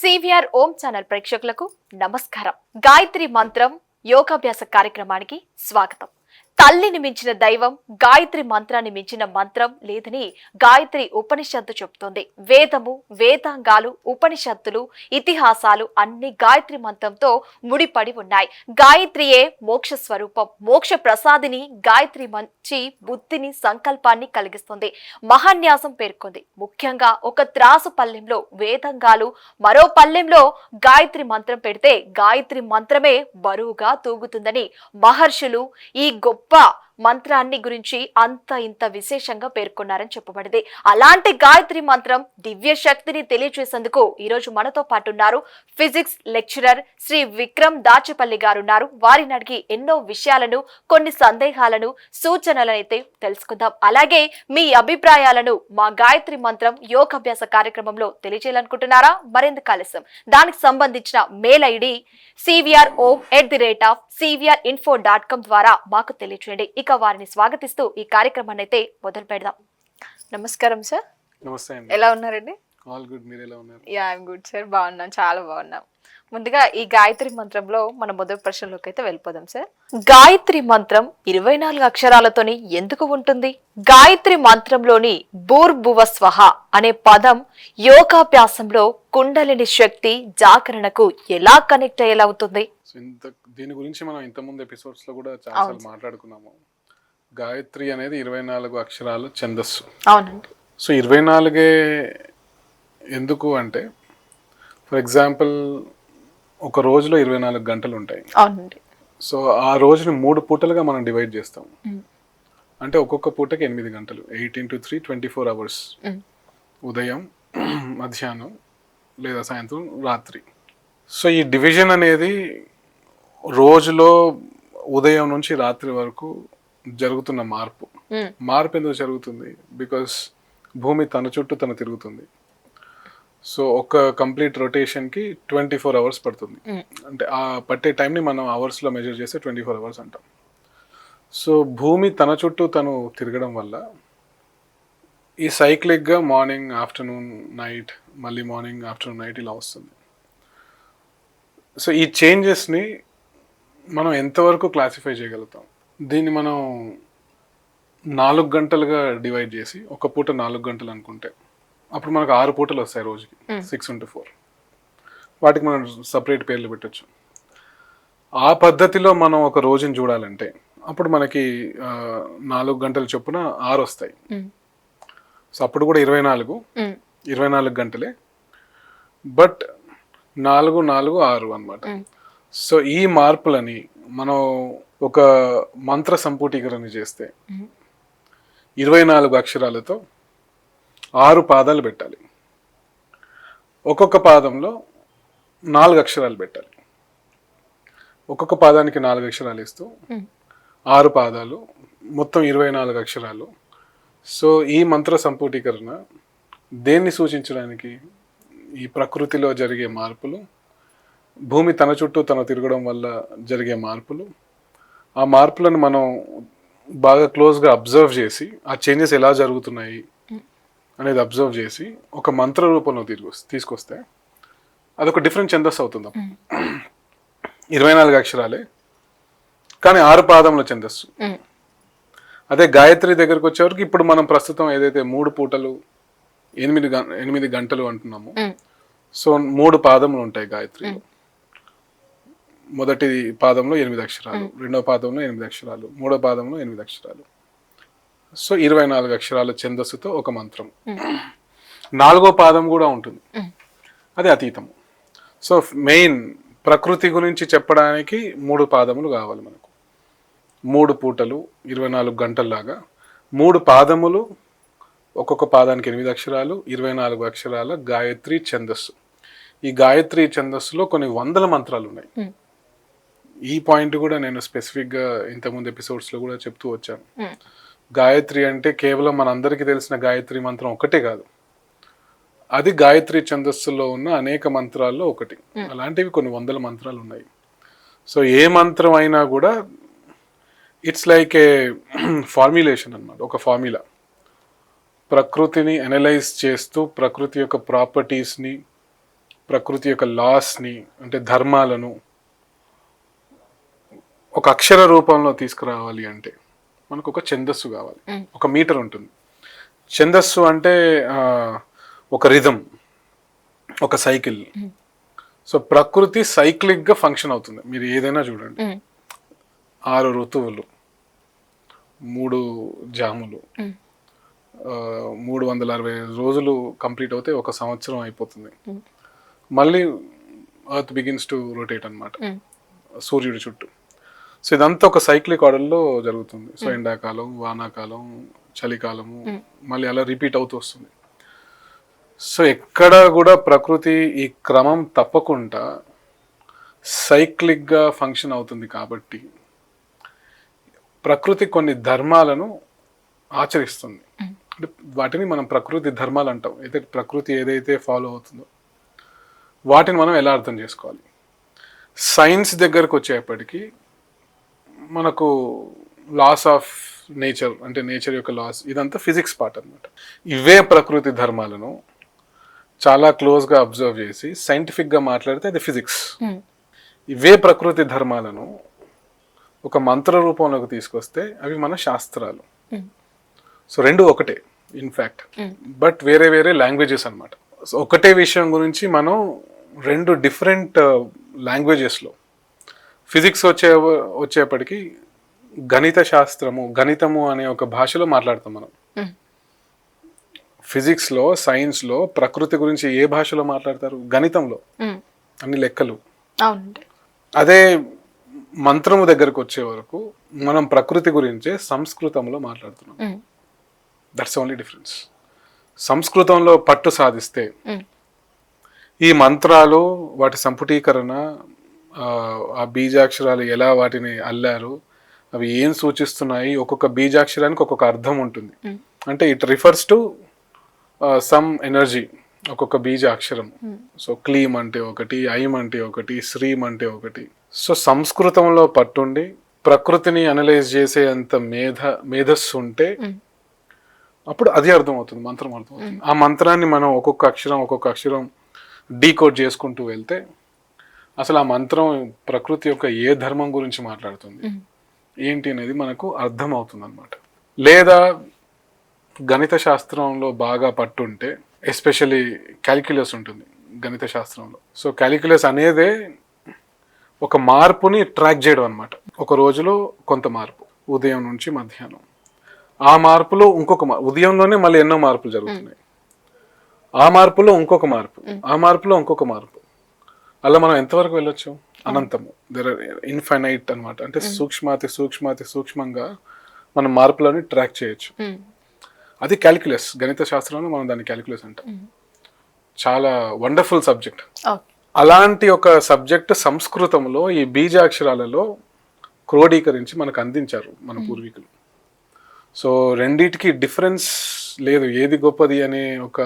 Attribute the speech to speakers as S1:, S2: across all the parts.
S1: CVR ఓం channel ప్రేక్షకులకు నమస్కారం. గాయత్రి మంత్రం యోగాభ్యాస కార్యక్రమానికి స్వాగతం. తల్లిని మించిన దైవం గాయత్రి మంత్రాన్ని మించిన మంత్రం లేదని గాయత్రి ఉపనిషత్తు చెబుతోంది వేదము వేదాంగాలు ఉపనిషత్తులు ఇతిహాసాలు అన్ని గాయత్రి మంత్రంతో ముడిపడి ఉన్నాయి. గాయత్రియే మోక్ష స్వరూపం. మోక్ష ప్రసాదిని గాయత్రి మంచి బుద్ధిని సంకల్పాన్ని కలిగిస్తుంది. మహాన్యాసం పేర్కొంది. ముఖ్యంగా ఒక త్రాసు పల్లెంలో వేదంగాలు మరో పల్లెంలో గాయత్రి మంత్రం పెడితే గాయత్రి మంత్రమే బరువుగా తూగుతుందని మహర్షులు ఈ గొప్ప but మంత్రాన్ని గురించి అంత ఇంత విశేషంగా పేర్కొన్నారని చెప్పబడింది. అలాంటి గాయత్రి మంత్రం దివ్య శక్తిని తెలియజేసేందుకు ఈరోజు మనతో పాటు ఉన్నారు ఫిజిక్స్ లెక్చరర్ శ్రీ విక్రమ్ దాచపల్లి గారు ఉన్నారు. వారిని అడిగి ఎన్నో విషయాలను కొన్ని సందేహాలను సూచనలనైతే తెలుసుకుందాం. అలాగే మీ అభిప్రాయాలను మా గాయత్రి మంత్రం యోగాభ్యాస కార్యక్రమంలో తెలియజేయాలనుకుంటున్నారా? మరెందుకు ఆలస్యం దానికి సంబంధించిన mail ID CVR O at the rate of CVR info dot com ద్వారా మాకు తెలియచేయండి. ఇక వారిని స్వాగతిస్తూ ఈ కార్యక్రమాన్ని అయితే మొదలు పెడదాం. నమస్కారం సార్.
S2: నమస్తే
S1: ఎలా ఉన్నారండి?
S2: ఆల్ గుడ్ మీరు ఎలా ఉన్నారు?
S1: Yeah I'm good sir. బాగున్నాం చాలా బాగున్నాం. ముందుగా ఈ గాయత్రి మంత్రంలో మన మొదటి ప్రశ్నలోకి అయితే వెళ్ళిపోదాం సార్. గాయత్రి మంత్రం ఇరవై నాలుగు అక్షరాలతోని ఎందుకు ఉంటుంది? గాయత్రి మంత్రంలోని భూర్భువ స్వహ అనే పదం యోగాభ్యాసంలో కుండలిని శక్తి జాగరణకు ఎలా కనెక్ట్ అయ్యేలా అవుతుంది
S2: దీని గురించి మనం ఇంతకుముందు ఎపిసోడ్స్లో కూడా చాలా మాట్లాడుకున్నాము. గాయత్రి అనేది ఇరవై నాలుగు అక్షరాలు ఛందస్సు.
S1: అవునండి.
S2: సో ఇరవై నాలుగే ఎందుకు అంటే ఫర్ ఎగ్జాంపుల్ ఒక రోజులో ఇరవై నాలుగు గంటలు ఉంటాయి.
S1: అవునండి.
S2: సో ఆ రోజుని మూడు పూటలుగా మనం డివైడ్ చేస్తాం. అంటే ఒక్కొక్క పూటకి ఎనిమిది గంటలు. Eight into three twenty four hours. ఉదయం మధ్యాహ్నం లేదా సాయంత్రం రాత్రి. సో ఈ డివిజన్ అనేది రోజులో ఉదయం నుంచి రాత్రి వరకు జరుగుతున్న మార్పు. మార్పు ఎందుకు జరుగుతుంది? బికాస్ భూమి తన చుట్టూ తను తిరుగుతుంది. సో ఒక కంప్లీట్ రొటేషన్కి ట్వంటీ ఫోర్ అవర్స్ పడుతుంది. అంటే ఆ పట్టే టైంని మనం అవర్స్లో మెజర్ చేస్తే ట్వంటీ ఫోర్ అవర్స్ అంటాం. సో భూమి తన చుట్టూ తను తిరగడం వల్ల ఈ సైక్లిక్గా మార్నింగ్ ఆఫ్టర్నూన్ నైట్ మళ్ళీ మార్నింగ్ ఆఫ్టర్నూన్ నైట్ ఇలా వస్తుంది. సో ఈ చేంజెస్ని మనం ఎంతవరకు క్లాసిఫై చేయగలుగుతాం? దీన్ని మనం నాలుగు గంటలుగా డివైడ్ చేసి ఒక పూట నాలుగు గంటలు అనుకుంటే అప్పుడు మనకు ఆరు పూటలు వస్తాయి రోజుకి. సిక్స్ ఇంటూ ఫోర్ వాటికి మనం సపరేట్ పేర్లు పెట్టచ్చు. ఆ పద్ధతిలో మనం ఒక రోజుని చూడాలంటే అప్పుడు మనకి నాలుగు గంటల చొప్పున ఆరు వస్తాయి. సో అప్పుడు కూడా ఇరవై నాలుగు.
S1: మ్.
S2: ఇరవై నాలుగు గంటలే. బట్ నాలుగు నాలుగు ఆరు అన్నమాట.
S1: మ్.
S2: సో ఈ మార్పులని మనం ఒక మంత్ర సంపుటీకరణ చేస్తే. ఇరవై నాలుగు అక్షరాలతో ఆరు పాదాలు పెట్టాలి ఒక్కొక్క పాదంలో నాలుగు అక్షరాలు పెట్టాలి ఒక్కొక్క పాదానికి నాలుగు అక్షరాలు ఇస్తూ. ఆరు పాదాలు మొత్తం ఇరవై నాలుగు అక్షరాలు సో ఈ మంత్ర సంపుటీకరణ దేన్ని సూచించడానికి ఈ ప్రకృతిలో జరిగే మార్పులు భూమి తన చుట్టూ తను తిరగడం వల్ల జరిగే మార్పులు ఆ మార్పులను మనం బాగా క్లోజ్గా అబ్జర్వ్ చేసి ఆ చేంజెస్ ఎలా జరుగుతున్నాయి అనేది అబ్జర్వ్ చేసి ఒక మంత్ర రూపంలో తిరిగి తీసుకొస్తే అదొక డిఫరెంట్ ఛందస్ అవుతుంది. ఇరవై నాలుగు అక్షరాలే కానీ ఆరు పాదముల ఛందస్సు. అదే గాయత్రి దగ్గరకు వచ్చేవరకు ఇప్పుడు మనం ప్రస్తుతం ఏదైతే మూడు పూటలు ఎనిమిది గం ఎనిమిది గంటలు అంటున్నాము. సో మూడు పాదములు ఉంటాయి గాయత్రి మొదటి పాదంలో ఎనిమిది అక్షరాలు రెండో పాదంలో ఎనిమిది అక్షరాలు మూడో పాదంలో ఎనిమిది అక్షరాలు. సో ఇరవై నాలుగు అక్షరాల ఛందస్సుతో ఒక మంత్రం. నాలుగో పాదం కూడా ఉంటుంది. అది అతీతము. సో మెయిన్ ప్రకృతి గురించి చెప్పడానికి మూడు పాదములు కావాలి మనకు. మూడు పూటలు ఇరవై నాలుగు గంటల్లాగా. మూడు పాదములు ఒక్కొక్క పాదానికి ఎనిమిది అక్షరాలు ఇరవై నాలుగు అక్షరాల గాయత్రి ఛందస్సు. ఈ గాయత్రి ఛందస్సులో కొన్ని వందల మంత్రాలు ఉన్నాయి. ఈ పాయింట్ కూడా నేను స్పెసిఫిక్గా ఇంతకుముందు ఎపిసోడ్స్లో కూడా చెప్తూ వచ్చాను. గాయత్రి అంటే కేవలం మనందరికీ తెలిసిన గాయత్రి మంత్రం ఒకటే కాదు. అది గాయత్రి ఛందస్సులో ఉన్న అనేక మంత్రాల్లో ఒకటి. అలాంటివి కొన్ని వందల మంత్రాలు ఉన్నాయి. సో ఏ మంత్రం అయినా కూడా ఇట్స్ లైక్ ఏ ఫార్ములేషన్ అన్నమాట ఒక ఫార్ములా. ప్రకృతిని అనలైజ్ చేస్తూ ప్రకృతి యొక్క ప్రాపర్టీస్ని ప్రకృతి యొక్క లాస్ని అంటే ధర్మాలను ఒక అక్షర రూపంలో తీసుకురావాలి అంటే మనకు ఒక ఛందస్సు కావాలి. ఒక మీటర్ ఉంటుంది. ఛందస్సు అంటే ఒక రిధం ఒక సైకిల్ సో ప్రకృతి cyclic గా ఫంక్షన్ అవుతుంది. మీరు ఏదైనా చూడండి. ఆరు ఋతువులు మూడు జాములు మూడు వందల అరవై ఐదు రోజులు కంప్లీట్ అవుతే ఒక సంవత్సరం అయిపోతుంది. మళ్ళీ అర్త్ బిగిన్స్ టు రొటేట్ అన్నమాట.
S1: ఉమ్,
S2: సూర్యుడి చుట్టూ. సో ఇదంతా ఒక సైక్లిక్ ఆర్డర్లో జరుగుతుంది. సో ఎండాకాలం వానాకాలం చలికాలము మళ్ళీ అలా రిపీట్ అవుతూ వస్తుంది. సో ఎక్కడ కూడా ప్రకృతి ఈ క్రమం తప్పకుండా సైక్లిక్గా ఫంక్షన్ అవుతుంది కాబట్టి ప్రకృతి కొన్ని ధర్మాలను ఆచరిస్తుంది. అంటే వాటిని మనం ప్రకృతి ధర్మాలు అంటాం. అయితే ప్రకృతి ఏదైతే ఫాలో అవుతుందో వాటిని మనం ఎలా అర్థం చేసుకోవాలి? సైన్స్ దగ్గరకు వచ్చేప్పటికి మనకు లాస్ ఆఫ్ నేచర్ అంటే నేచర్ యొక్క లాస్ ఇదంతా ఫిజిక్స్ పార్ట్ అన్నమాట. ఇవే ప్రకృతి ధర్మాలను చాలా క్లోజ్గా అబ్జర్వ్ చేసి సైంటిఫిక్గా మాట్లాడితే అది ఫిజిక్స్
S1: ఉమ్,
S2: ఇవే ప్రకృతి ధర్మాలను ఒక మంత్ర రూపంలోకి తీసుకొస్తే అవి మన శాస్త్రాలు. సో రెండు ఒకటే ఇన్ఫ్యాక్ట్ బట్ వేరే వేరే లాంగ్వేజెస్ అనమాట సో ఒకటే విషయం గురించి మనం రెండు డిఫరెంట్ లాంగ్వేజెస్లో ఫిజిక్స్ వచ్చే వచ్చేప్పటికి గణిత శాస్త్రము గణితము అనే ఒక భాషలో మాట్లాడతాం మనం. ఫిజిక్స్లో సైన్స్లో ప్రకృతి గురించి ఏ భాషలో మాట్లాడతారు? గణితంలో. అన్ని లెక్కలు. అదే మంత్రము దగ్గరకు వచ్చే వరకు మనం ప్రకృతి గురించే సంస్కృతంలో మాట్లాడుతున్నాం. దట్స్ ఓన్లీ డిఫరెన్స్ సంస్కృతంలో పట్టు సాధిస్తే ఈ మంత్రాలు వాటి సంపుటీకరణ ఆ, బీజాక్షరాలు ఎలా వాటిని అల్లారు అవి ఏం సూచిస్తున్నాయి ఒక్కొక్క బీజాక్షరానికి ఒక్కొక్క అర్థం ఉంటుంది. అంటే it refers to some energy ఒక్కొక్క బీజ అక్షరం సో క్లీమ్ అంటే ఒకటి ఐమ్ అంటే ఒకటి శ్రీమ్ అంటే ఒకటి. సో సంస్కృతంలో పట్టుండి ప్రకృతిని అనలైజ్ చేసే అంత మేధ మేధస్సు ఉంటే అప్పుడు అది అర్థమవుతుంది మంత్రం అర్థమవుతుంది. ఆ మంత్రాన్ని మనం ఒక్కొక్క అక్షరం ఒక్కొక్క అక్షరం డీకోడ్ చేసుకుంటూ వెళ్తే అసలు ఆ మంత్రం ప్రకృతి యొక్క ఏ ధర్మం గురించి మాట్లాడుతుంది? ఏంటి అనేది మనకు అర్థమవుతుంది అనమాట లేదా గణిత శాస్త్రంలో బాగా పట్టుంటే ఎస్పెషల్లీ క్యాలిక్యులస్ ఉంటుంది గణిత శాస్త్రంలో. సో క్యాలిక్యులస్ అనేదే ఒక మార్పుని ట్రాక్ చేయడం అనమాట ఒక రోజులో కొంత మార్పు ఉదయం నుంచి మధ్యాహ్నం. ఆ మార్పులో ఇంకొక మార్పు ఉదయంలోనే మళ్ళీ ఎన్నో మార్పులు జరుగుతున్నాయి. ఆ మార్పులో ఇంకొక మార్పు ఆ మార్పులో ఇంకొక మార్పు. అలా మనం ఎంతవరకు వెళ్ళొచ్చు? అనంతము. దెర్ ఆర్ ఇన్ఫైనైట్ అన్నమాట. అంటే సూక్ష్మాతి సూక్ష్మాతి సూక్ష్మంగా మనం మార్పులని ట్రాక్ చేయొచ్చు. అది క్యాలిక్యులస్ గణిత శాస్త్రంలో మనం దాన్ని క్యాలిక్యులస్ అంటాం. చాలా వండర్ఫుల్ సబ్జెక్ట్ అలాంటి ఒక సబ్జెక్ట్ సంస్కృతంలో ఈ బీజాక్షరాలలో క్రోడీకరించి మనకు అందించారు మన పూర్వీకులు. సో రెండిటికి డిఫరెన్స్ లేదు. ఏది గొప్పది అనే ఒక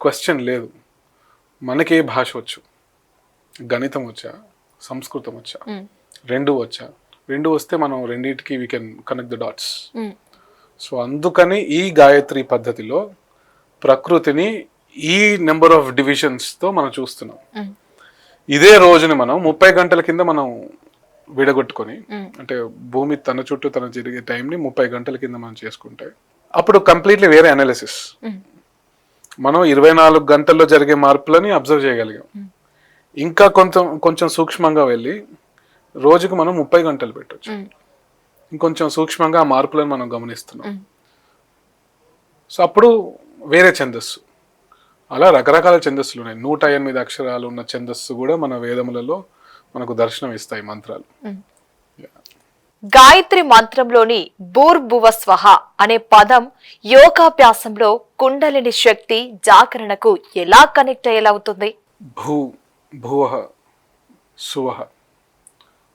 S2: క్వశ్చన్ లేదు. మనకి భాష వచ్చు. గణితం వచ్చా సంస్కృతం వచ్చా రెండు వచ్చా. రెండు వస్తే మనం రెండింటికి we can connect the dots so అందుకని ఈ గాయత్రి పద్ధతిలో ప్రకృతిని ఈ నెంబర్ ఆఫ్ డివిజన్స్తో మనం చూస్తున్నాం. ఇదే రోజుని మనం ముప్పై గంటల కింద మనం విడగొట్టుకొని అంటే భూమి తన చుట్టూ తన జరిగే టైంని ముప్పై గంటల కింద మనం చేసుకుంటే అప్పుడు కంప్లీట్లీ వేరే అనాలిసిస్ మనం ఇరవై నాలుగు గంటల్లో జరిగే మార్పులని అబ్జర్వ్ చేయగలిగాం. ఇంకా కొంచెం కొంచెం సూక్ష్మంగా వెళ్ళి రోజుకు మనం ముప్పై గంటలు పెట్టొచ్చు. ఇంకొంచెం సూక్ష్మంగా ఆ మార్పులను మనం గమనిస్తున్నాం. సో అప్పుడు వేరే ఛందస్సు. అలా రకరకాల ఛందస్సులు ఉన్నాయి. నూట ఎనిమిది అక్షరాలు ఉన్న ఛందస్సు కూడా మన వేదములలో మనకు దర్శనం ఇస్తాయి మంత్రాలు.
S1: గాయత్రి మంత్రంలోని భూర్భువ స్వహ అనే పదం యోగాభ్యాసంలో కుండలిని శక్తి జాగరణకు ఎలా కనెక్ట్ అయ్యేలా అవుతుంది?
S2: భూ. భువ సువ.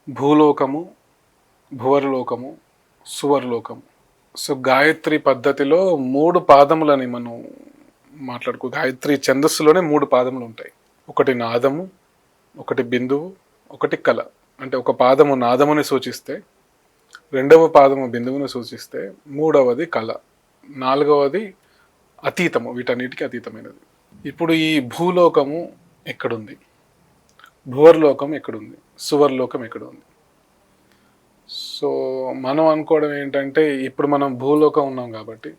S2: భూలోకము భువర్లోకము సువర్లోకము. సో గాయత్రి పద్ధతిలో మూడు పాదములని మనం మాట్లాడుకో గాయత్రి ఛందస్సులోనే మూడు పాదములు ఉంటాయి. ఒకటి నాదము ఒకటి బిందువు ఒకటి కళ. అంటే ఒక పాదము నాదముని సూచిస్తే రెండవ పాదము బిందువుని సూచిస్తే మూడవది కళ. నాలుగవది అతీతము వీటన్నిటికీ అతీతమైనది. ఇప్పుడు ఈ భూలోకము ఎక్కడుంది? భువర్లోకం ఎక్కడుంది? సువర్లోకం ఎక్కడ ఉంది సో మనం అనుకోవడం ఏంటంటే ఇప్పుడు మనం భూలోకం ఉన్నాం కాబట్టి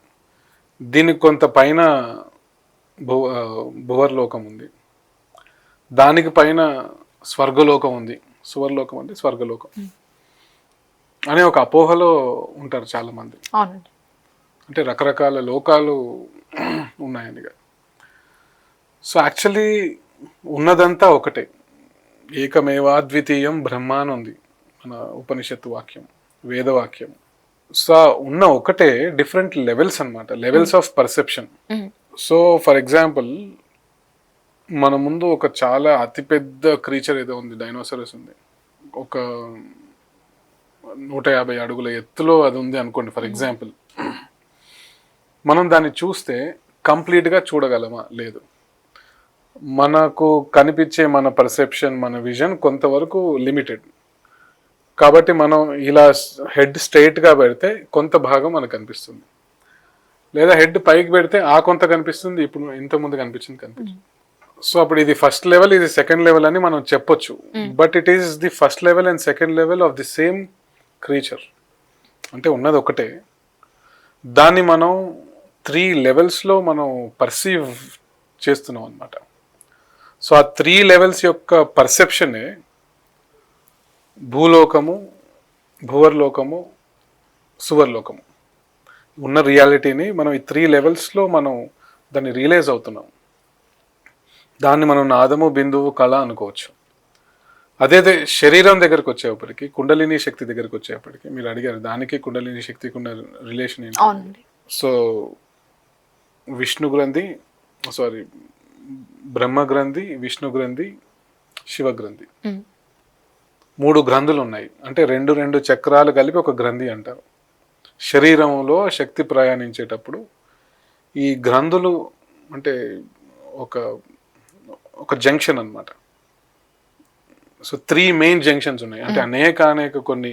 S2: దీనికి కొంత పైన భూ భువర్లోకం ఉంది. దానికి పైన స్వర్గలోకం ఉంది. సువర్లోకం అంటే స్వర్గలోకం. అనే ఒక అపోహలో ఉంటారు చాలామంది. అంటే రకరకాల లోకాలు ఉన్నాయని సో యాక్చువల్లీ ఉన్నదంతా ఒకటే. ఏకమేవాద్వితీయం బ్రహ్మ అని ఉంది మన ఉపనిషత్తు వాక్యం వేదవాక్యం. సో ఉన్న ఒకటే డిఫరెంట్ లెవెల్స్ అన్నమాట levels of perception.
S1: Um,
S2: so for example మన ముందు ఒక చాలా అతిపెద్ద క్రీచర్ ఏదో ఉంది డైనోసరస్ ఉంది. ఒక నూట యాభై అడుగుల ఎత్తులో అది ఉంది అనుకోండి ఫర్ ఎగ్జాంపుల్. మనం దాన్ని చూస్తే కంప్లీట్గా చూడగలమా? లేదు. మనకు కనిపించే మన పర్సెప్షన్ మన విజన్ కొంతవరకు లిమిటెడ్ కాబట్టి మనం ఇలా హెడ్ స్ట్రైట్గా పెడితే కొంత భాగం మనకు కనిపిస్తుంది. లేదా హెడ్ పైకి పెడితే ఆ కొంత కనిపిస్తుంది ఇప్పుడు ఇంత ముందు కనిపించింది కనిపిస్తుంది. సో అప్పుడు ఇది ఫస్ట్ లెవెల్ ఇది సెకండ్ లెవెల్ అని మనం చెప్పొచ్చు. But it is the first level and second level of the same creature అంటే ఉన్నది ఒకటే. దాన్ని మనం త్రీ లెవెల్స్లో మనం పర్సీవ్ చేస్తున్నాం అనమాట సో ఆ త్రీ లెవెల్స్ యొక్క పర్సెప్షనే భూలోకము భువర్లోకము సువర్లోకము. ఉన్న రియాలిటీని మనం ఈ త్రీ లెవెల్స్లో మనం దాన్ని రియలైజ్ అవుతున్నాం. దాన్ని మనం నాదము బిందువు కళ అనుకోవచ్చు. అదే శరీరం దగ్గరకు వచ్చేప్పటికి కుండలిని శక్తి దగ్గరకు వచ్చేప్పటికి మీరు అడిగారు దానికి కుండలిని శక్తికి ఉన్న రిలేషన్ ఏంటి? సో విష్ణు గ్రంథి సారీ బ్రహ్మ గ్రంథి విష్ణు గ్రంథి శివ గ్రంథి మూడు గ్రంథులు ఉన్నాయి అంటే రెండు రెండు చక్రాలు కలిపి ఒక గ్రంథి అంటారు. శరీరంలో శక్తి ప్రయాణించేటప్పుడు ఈ గ్రంథులు అంటే ఒక ఒక జంక్షన్ అన్నమాట. సో త్రీ మెయిన్ జంక్షన్స్ ఉన్నాయి. అంటే అనేక అనేక కొన్ని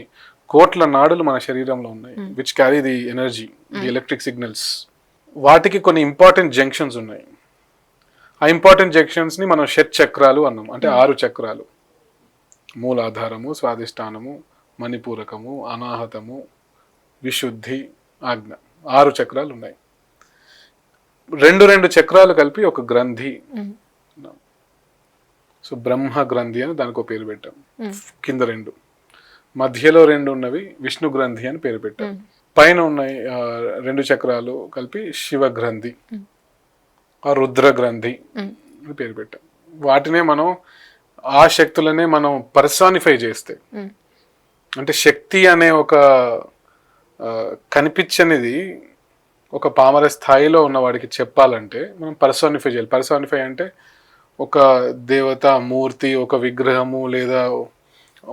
S2: కోట్ల నాడులు మన శరీరంలో ఉన్నాయి which carry the energy the electric signals వాటికి కొన్ని ఇంపార్టెంట్ జంక్షన్స్ ఉన్నాయి. ఆ ఇంపార్టెంట్ జంక్షన్స్ని మనం షట్ చక్రాలు అన్నాం. అంటే ఆరు చక్రాలు. మూలాధారము స్వాదిష్టానము మణిపూరకము అనాహతము విశుద్ధి ఆజ్ఞ. ఆరు చక్రాలు ఉన్నాయి. రెండు రెండు చక్రాలు కలిపి ఒక గ్రంథి. సో బ్రహ్మ గ్రంథి అని దానికి ఒక పేరు పెట్టాం. కింద రెండు. మధ్యలో రెండు ఉన్నవి విష్ణు గ్రంథి అని పేరు పెట్టాం. పైన ఉన్నాయి రెండు చక్రాలు కలిపి శివ గ్రంథి. రుద్ర గ్రంథి పేరు పెట్టాం. వాటినే మనం ఆ శక్తులనే మనం పర్సానిఫై చేస్తే అంటే శక్తి అనే ఒక కనిపించనిది ఒక పామర స్థాయిలో ఉన్న వాడికి చెప్పాలంటే మనం పర్సానిఫై చేయాలి. పర్సానిఫై అంటే ఒక దేవత మూర్తి ఒక విగ్రహము లేదా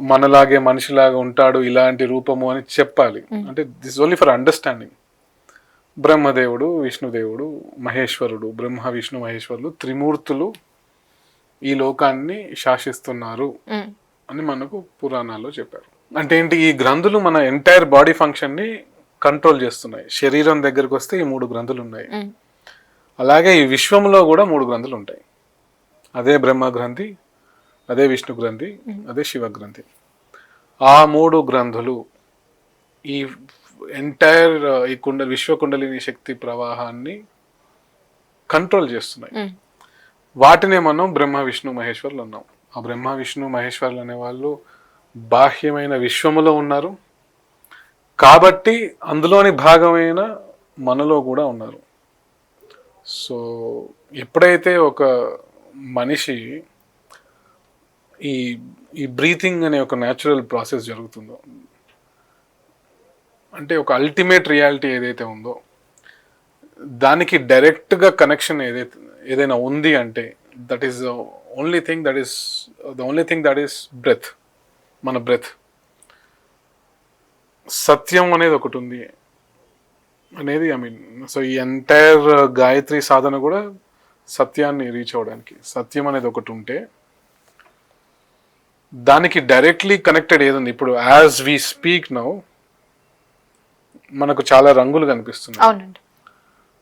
S2: మనలాగే మనిషిలాగా ఉంటాడు ఇలాంటి రూపము అని చెప్పాలి. అంటే దిస్ ఓన్లీ ఫర్ అండర్స్టాండింగ్. బ్రహ్మదేవుడు విష్ణుదేవుడు మహేశ్వరుడు బ్రహ్మ విష్ణు మహేశ్వరులు త్రిమూర్తులు ఈ లోకాన్ని శాసిస్తున్నారు అని మనకు పురాణాల్లో చెప్పారు. అంటే ఏంటి? ఈ గ్రంథులు మన ఎంటైర్ బాడీ ఫంక్షన్ని కంట్రోల్ చేస్తున్నాయి. శరీరం దగ్గరకు వస్తే ఈ మూడు గ్రంథులు ఉన్నాయి. అలాగే ఈ విశ్వంలో కూడా మూడు గ్రంథులు ఉంటాయి. అదే బ్రహ్మ గ్రంథి అదే విష్ణు గ్రంథి అదే శివ గ్రంథి. ఆ మూడు గ్రంథులు ఈ ఎంటైర్ ఈ కుండ విశ్వ కుండలిని శక్తి ప్రవాహాన్ని కంట్రోల్ చేస్తున్నాయి.
S1: ఉమ్,
S2: వాటినే మనం బ్రహ్మ విష్ణు మహేశ్వరులు ఉన్నాం ఆ బ్రహ్మ విష్ణు మహేశ్వరులు అనే వాళ్ళు బాహ్యమైన విశ్వములో ఉన్నారు. కాబట్టి అందులోని భాగమైన మనలో కూడా ఉన్నారు. సో ఎప్పుడైతే ఒక మనిషి ఈ ఈ బ్రీతింగ్ అనే ఒక న్యాచురల్ ప్రాసెస్ జరుగుతుందో అంటే ఒక అల్టిమేట్ రియాలిటీ ఏదైతే ఉందో దానికి డైరెక్ట్గా కనెక్షన్ ఏదైతే ఏదైనా ఉంది అంటే that is only thing that is the only thing that is breath మన బ్రెత్ సత్యం అనేది ఒకటి ఉంది అనేది ఐ మీన్ సో ఈ ఎంటైర్ గాయత్రి సాధన కూడా సత్యాన్ని రీచ్ అవ్వడానికి సత్యం అనేది ఒకటి ఉంటే దానికి డైరెక్ట్లీ కనెక్టెడ్ ఏదండి ఇప్పుడు యాజ్ వి స్పీక్ నౌ మనకు చాలా రంగులు కనిపిస్తున్నాయి.
S1: అవునండి.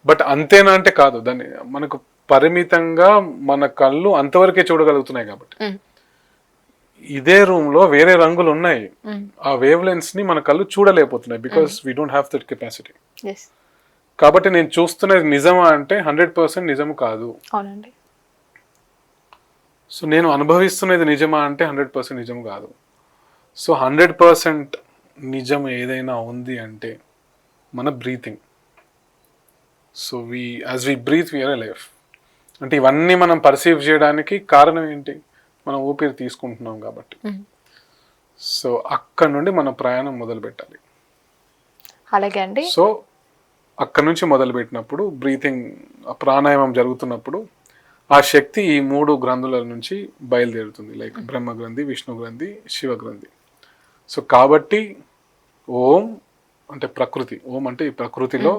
S2: బట్ అంతేనా అంటే కాదు. దాన్ని మనకు పరిమితంగా మన కళ్ళు అంతవరకే చూడగలుగుతున్నాయి కాబట్టి. ఇదే రూమ్లో వేరే రంగులు ఉన్నాయి. ఆ వేవ్ లెన్స్ని మన కళ్ళు చూడలేకపోతున్నాయి because we don't have that capacity కాబట్టి నేను చూస్తున్నది నిజమా అంటే హండ్రెడ్ పర్సెంట్ నిజం కాదు.
S1: అవునండి.
S2: సో నేను అనుభవిస్తున్నది నిజమా అంటే హండ్రెడ్ పర్సెంట్ నిజం కాదు. సో హండ్రెడ్ పర్సెంట్ నిజం ఏదైనా ఉంది అంటే మన breathing so we as we breathe we are life అంటే ఇవన్నీ మనం పర్సీవ్ చేయడానికి కారణం ఏంటి? మనం ఊపిరి తీసుకుంటున్నాం కాబట్టి. సో అక్కడ నుండి మన ప్రయాణం మొదలు పెట్టాలి
S1: అలాగే అండి.
S2: సో అక్కడ నుంచి మొదలు పెట్టినప్పుడు బ్రీతింగ్ ప్రాణాయామం జరుగుతున్నప్పుడు ఆ శక్తి ఈ మూడు గ్రంథుల నుంచి బయలుదేరుతుంది. లైక్ బ్రహ్మ గ్రంథి విష్ణు గ్రంథి శివ గ్రంథి సో కాబట్టి ఓం అంటే ప్రకృతి ఓం అంటే ఈ ప్రకృతిలో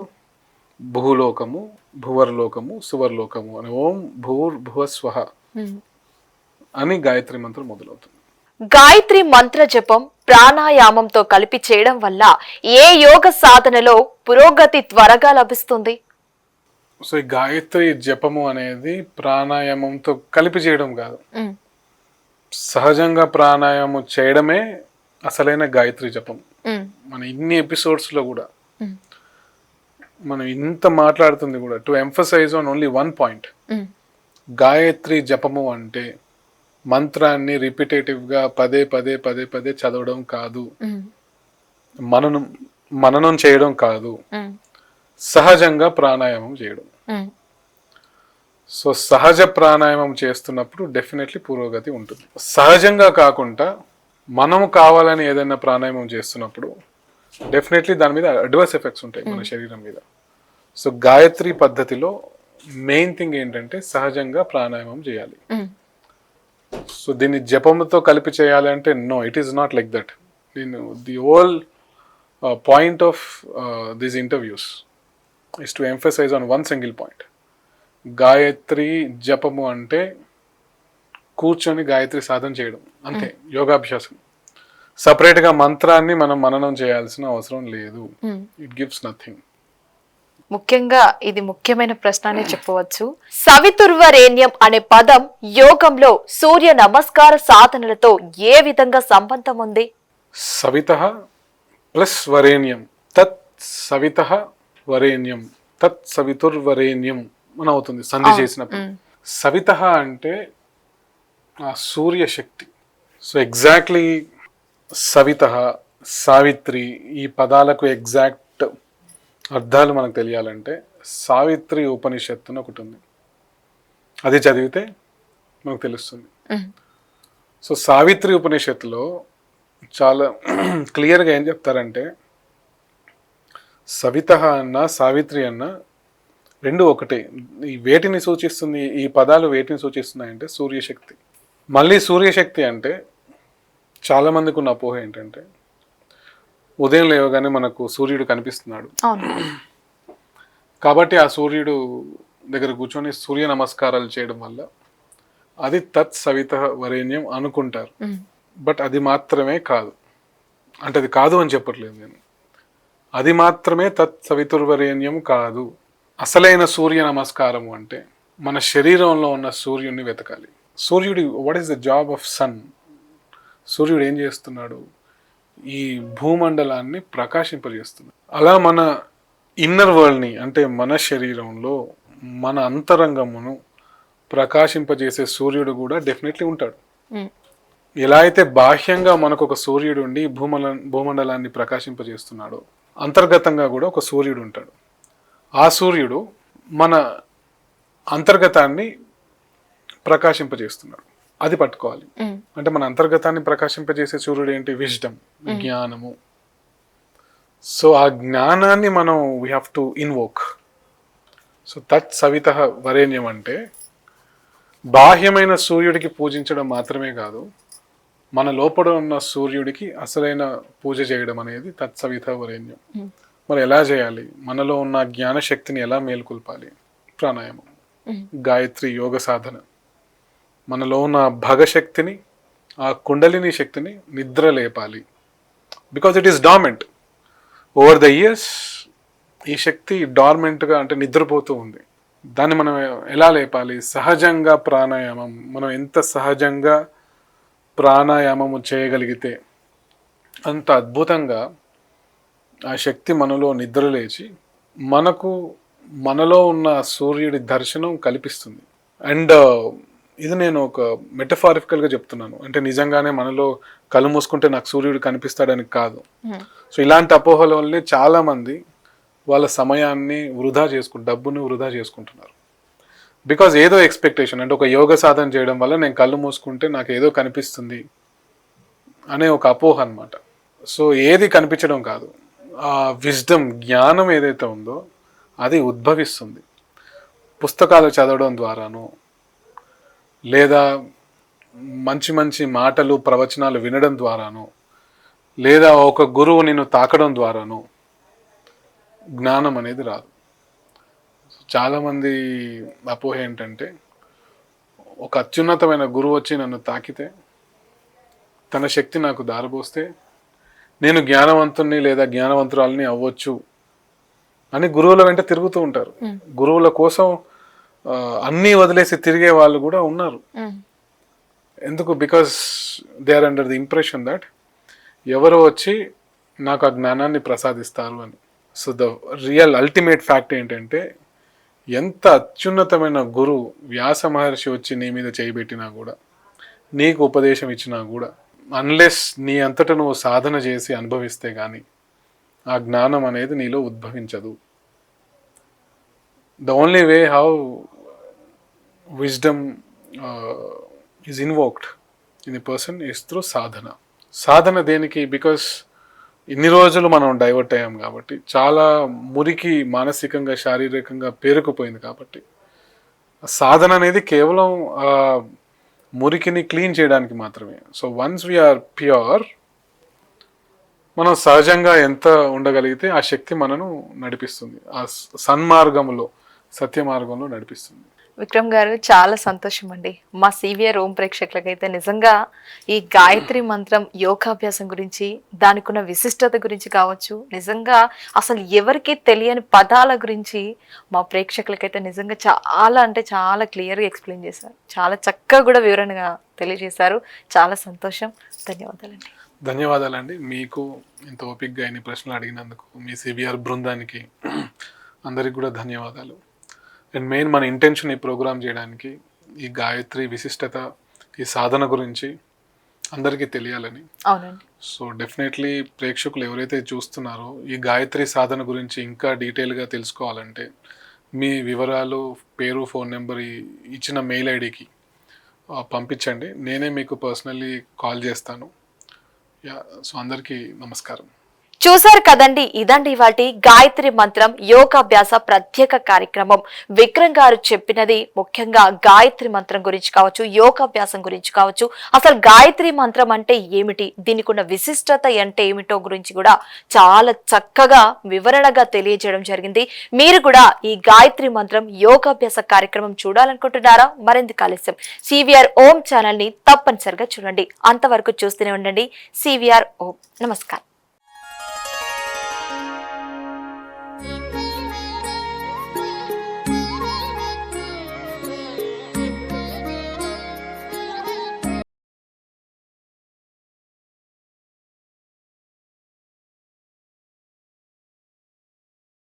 S2: భూలోకము భువర్లోకము సువర్లోకము అని ఓం భూర్ భువ స్వహ
S1: మ్మ్.
S2: అని గాయత్రి మంత్రం మొదలవుతుంది
S1: గాయత్రి మంత్ర జపం ప్రాణాయామంతో కలిపి చేయడం వల్ల ఏ యోగ సాధనలో పురోగతి త్వరగా లభిస్తుంది
S2: సో ఈ గాయత్రి జపము అనేది ప్రాణాయామంతో కలిపి చేయడం కాదు. సహజంగా ప్రాణాయామం చేయడమే అసలైన గాయత్రి జపం. మన ఇన్ని ఎపిసోడ్స్లో కూడా. మనం ఇంత మాట్లాడుతుంది కూడా to emphasize on only one point. Gayatri జపము అంటే మంత్రాన్ని రిపిటేటివ్గా పదే పదే పదే పదే చదవడం కాదు. మననం మననం చేయడం కాదు. సహజంగా ప్రాణాయామం చేయడం. సో సహజ ప్రాణాయామం చేస్తున్నప్పుడు డెఫినెట్లీ పురోగతి ఉంటుంది సహజంగా కాకుండా మనము కావాలని ఏదైనా ప్రాణాయామం చేస్తున్నప్పుడు డెఫినెట్లీ దాని మీద అడ్వర్స్ ఎఫెక్ట్స్ ఉంటాయి మన శరీరం మీద. సో గాయత్రి పద్ధతిలో మెయిన్ థింగ్ ఏంటంటే సహజంగా ప్రాణాయామం చేయాలి. సో దీన్ని జపంతో కలిపి చేయాలి అంటే no it is not like that నేను the whole point of these interviews is to emphasize on one single point Gayatri జపము అంటే కూర్చొని గాయత్రి సాధన చేయడం. అంతే యోగాభ్యాసం. సపరేట్గా మంత్రాన్ని మనం మననం చేయాల్సిన అవసరం లేదు. ఇట్ గివ్స్ నథింగ్
S1: ముఖ్యంగా ఇది ముఖ్యమైన ప్రశ్న అనే చెప్పవచ్చు. సవితుర్వరేణ్యం అనే పదం యోగంలో సూర్య నమస్కార సాధనలతో ఏ విధంగా సంబంధం ఉంది?
S2: సవిత ప్లస్ వరేణ్యం. తత్ సవిత వరేణ్యం. తత్ సవితుర్వరేణ్యం అని అవుతుంది సంధి చేసినప్పుడు. సవిత అంటే ఆ సూర్య శక్తి సో ఎగ్జాక్ట్లీ సవిత సావిత్రి ఈ పదాలకు ఎగ్జాక్ట్ అర్థాలు మనకు తెలియాలంటే సావిత్రి ఉపనిషత్తు అని ఒకటి ఉంది. అది చదివితే మనకు తెలుస్తుంది. సో సావిత్రి ఉపనిషత్తులో చాలా క్లియర్గా ఏం చెప్తారంటే సవిత అన్న సావిత్రి అన్న రెండు ఒకటే. ఈ వేటిని సూచిస్తుంది ఈ పదాలు వేటిని సూచిస్తున్నాయంటే సూర్యశక్తి. మళ్ళీ సూర్యశక్తి అంటే చాలా మందికి ఉన్న అపోహ ఏంటంటే ఉదయం లేవగానే మనకు సూర్యుడు కనిపిస్తున్నాడు. కాబట్టి ఆ సూర్యుడు దగ్గర కూర్చొని సూర్య నమస్కారాలు చేయడం వల్ల అది తత్ సవిత వరేణ్యం అనుకుంటారు. బట్ అది మాత్రమే కాదు. అంటే అది కాదు అని చెప్పట్లేదు నేను. అది మాత్రమే తత్ సవితుర్వరేణ్యం కాదు. అసలైన సూర్య నమస్కారము అంటే మన శరీరంలో ఉన్న సూర్యుడిని వెతకాలి. సూర్యుడి what is the job of sun సూర్యుడు ఏం చేస్తున్నాడు? ఈ భూమండలాన్ని ప్రకాశింపజేస్తున్నాడు. అలా మన ఇన్నర్ వరల్డ్ని అంటే మన శరీరంలో మన అంతరంగమును ప్రకాశింపజేసే సూర్యుడు కూడా డెఫినెట్లీ ఉంటాడు.
S1: మ్మ్.
S2: ఎలా అయితే బాహ్యంగా మనకు ఒక సూర్యుడు ఉండి భూమండల భూమండలాన్ని ప్రకాశింపజేస్తున్నాడో అంతర్గతంగా కూడా ఒక సూర్యుడు ఉంటాడు. ఆ సూర్యుడు మన అంతర్గతాన్ని ప్రకాశింపజేస్తున్నాడు అది పట్టుకోవాలి. అంటే మన అంతర్గతాన్ని ప్రకాశింపజేసే సూర్యుడు ఏంటి? విజ్డమ్ జ్ఞానము. సో ఆ జ్ఞానాన్ని మనం we have to invoke so తత్ సవిత వరేణ్యం అంటే బాహ్యమైన సూర్యుడికి పూజించడం మాత్రమే కాదు మన లోపల ఉన్న సూర్యుడికి అసలైన పూజ చేయడం అనేది తత్సవిత వరేణ్యం. మరి ఎలా చేయాలి? మనలో ఉన్న జ్ఞాన శక్తిని ఎలా మేల్కొల్పాలి? ప్రాణాయామం. గాయత్రి యోగ సాధన. మనలో ఉన్న భగశక్తిని ఆ కుండలిని శక్తిని నిద్ర లేపాలి. Because it is dormant over the years ఈ శక్తి డార్మెంట్గా అంటే నిద్రపోతూ ఉంది. దాన్ని మనం ఎలా లేపాలి? సహజంగా ప్రాణాయామం. మనం ఎంత సహజంగా ప్రాణాయామము చేయగలిగితే అంత అద్భుతంగా ఆ శక్తి మనలో నిద్ర లేచి మనకు మనలో ఉన్న సూర్యుడి దర్శనం కల్పిస్తుంది. అండ్ ఇది నేను ఒక మెటఫారికల్గా చెప్తున్నాను. అంటే నిజంగానే మనలో కళ్ళు మూసుకుంటే నాకు సూర్యుడు కనిపిస్తాడని కాదు.
S1: Hmm.
S2: సో ఇలాంటి అపోహల వల్లే చాలా మంది వాళ్ళ సమయాన్ని వృధా చేసుకుంటు డబ్బుని వృధా చేసుకుంటున్నారు. బికాజ్ ఏదో ఎక్స్పెక్టేషన్ అంటే ఒక యోగ సాధన చేయడం వల్ల నేను కళ్ళు మూసుకుంటే నాకు ఏదో కనిపిస్తుంది అనే ఒక అపోహ అన్నమాట. సో ఏది కనిపించడం కాదు. ఆ విజ్డమ్ జ్ఞానం ఏదైతే ఉందో అది ఉద్భవిస్తుంది. పుస్తకాలు చదవడం ద్వారాను లేదా మంచి మంచి మాటలు ప్రవచనాలు వినడం ద్వారాను లేదా ఒక గురువు నిన్ను తాకడం ద్వారాను జ్ఞానం అనేది రాదు చాలామంది అపోహ ఏంటంటే ఒక అత్యున్నతమైన గురువు వచ్చి నన్ను తాకితే తన శక్తి నాకు దారబోస్తే నేను జ్ఞానవంతుణ్ణి లేదా జ్ఞానవంతురాలని అవ్వచ్చు అని గురువుల వెంట తిరుగుతూ ఉంటారు
S1: Hmm.
S2: గురువుల కోసం అన్నీ వదిలేసి తిరిగే వాళ్ళు కూడా ఉన్నారు. ఎందుకు? Because they are under the impression that ఎవరో వచ్చి నాకు ఆ జ్ఞానాన్ని ప్రసాదిస్తారు అని. So the real ultimate fact ఏంటంటే ఎంత అత్యున్నతమైన గురువు వ్యాస మహర్షి వచ్చి నీ మీద చేయబెట్టినా కూడా నీకు ఉపదేశం ఇచ్చినా కూడా అన్లెస్ నీ అంతట నువ్వు సాధన చేసి అనుభవిస్తే కానీ ఆ జ్ఞానం అనేది నీలో ఉద్భవించదు. The only way how wisdom is invoked in the person is through సాధన సాధన దేనికి? బికాస్ ఇన్ని రోజులు మనం డైవర్ట్ అయ్యాం కాబట్టి చాలా మురికి మానసికంగా శారీరకంగా పేరుకుపోయింది కాబట్టి సాధన అనేది కేవలం మురికిని క్లీన్ చేయడానికి మాత్రమే. సో వన్స్ వీఆర్ ప్యూర్ మనం సహజంగా ఎంత ఉండగలిగితే ఆ శక్తి మనను నడిపిస్తుంది. ఆ సన్మార్గంలో సత్య మార్గంలో నడిపిస్తుంది.
S1: విక్రమ్ గారు చాలా సంతోషం అండి మా సివిఆర్ ఓం ప్రేక్షకులకైతే నిజంగా ఈ గాయత్రి మంత్రం యోగాభ్యాసం గురించి దానికి ఉన్న విశిష్టత గురించి కావచ్చు నిజంగా అసలు ఎవరికి తెలియని పదాల గురించి మా ప్రేక్షకులకైతే నిజంగా చాలా అంటే చాలా క్లియర్గా ఎక్స్ప్లెయిన్ చేశారు. చాలా చక్కగా కూడా వివరణగా తెలియజేశారు. చాలా సంతోషం. ధన్యవాదాలండి.
S2: ధన్యవాదాలండి. మీకు ఇంత ఓపిక్గా ఇన్ని ప్రశ్నలు అడిగినందుకు మీ సీవిఆర్ బృందానికి అందరికి కూడా ధన్యవాదాలు. అండ్ మెయిన్ మన ఇంటెన్షన్ ఈ ప్రోగ్రామ్ చేయడానికి ఈ గాయత్రి విశిష్టత ఈ సాధన గురించి అందరికీ తెలియాలని.
S1: అవునండి.
S2: సో డెఫినెట్లీ ప్రేక్షకులు ఎవరైతే చూస్తున్నారో ఈ గాయత్రి సాధన గురించి ఇంకా డీటెయిల్గా తెలుసుకోవాలంటే మీ వివరాలు పేరు ఫోన్ నెంబర్ ఇచ్చిన మెయిల్ ఐడికి పంపించండి. నేనే మీకు పర్సనల్లీ కాల్ చేస్తాను. యా సో అందరికీ నమస్కారం.
S1: చూశారు కదండి ఇదండి వాటి గాయత్రి మంత్రం యోగాభ్యాస ప్రత్యేక కార్యక్రమం. విక్రమ్ గారు చెప్పినది ముఖ్యంగా గాయత్రి మంత్రం గురించి కావచ్చు యోగాభ్యాసం గురించి కావచ్చు. అసలు గాయత్రి మంత్రం అంటే ఏమిటి? దీనికి ఉన్న విశిష్టత అంటే ఏమిటో గురించి కూడా చాలా చక్కగా వివరణగా తెలియజేయడం జరిగింది. మీరు కూడా ఈ గాయత్రి మంత్రం యోగాభ్యాస కార్యక్రమం చూడాలనుకుంటున్నారా? మరింత ఆలస్యం. సివిఆర్ ఓం ఛానల్ని తప్పనిసరిగా చూడండి. అంతవరకు చూస్తూనే ఉండండి. సివిఆర్ ఓం. నమస్కారం.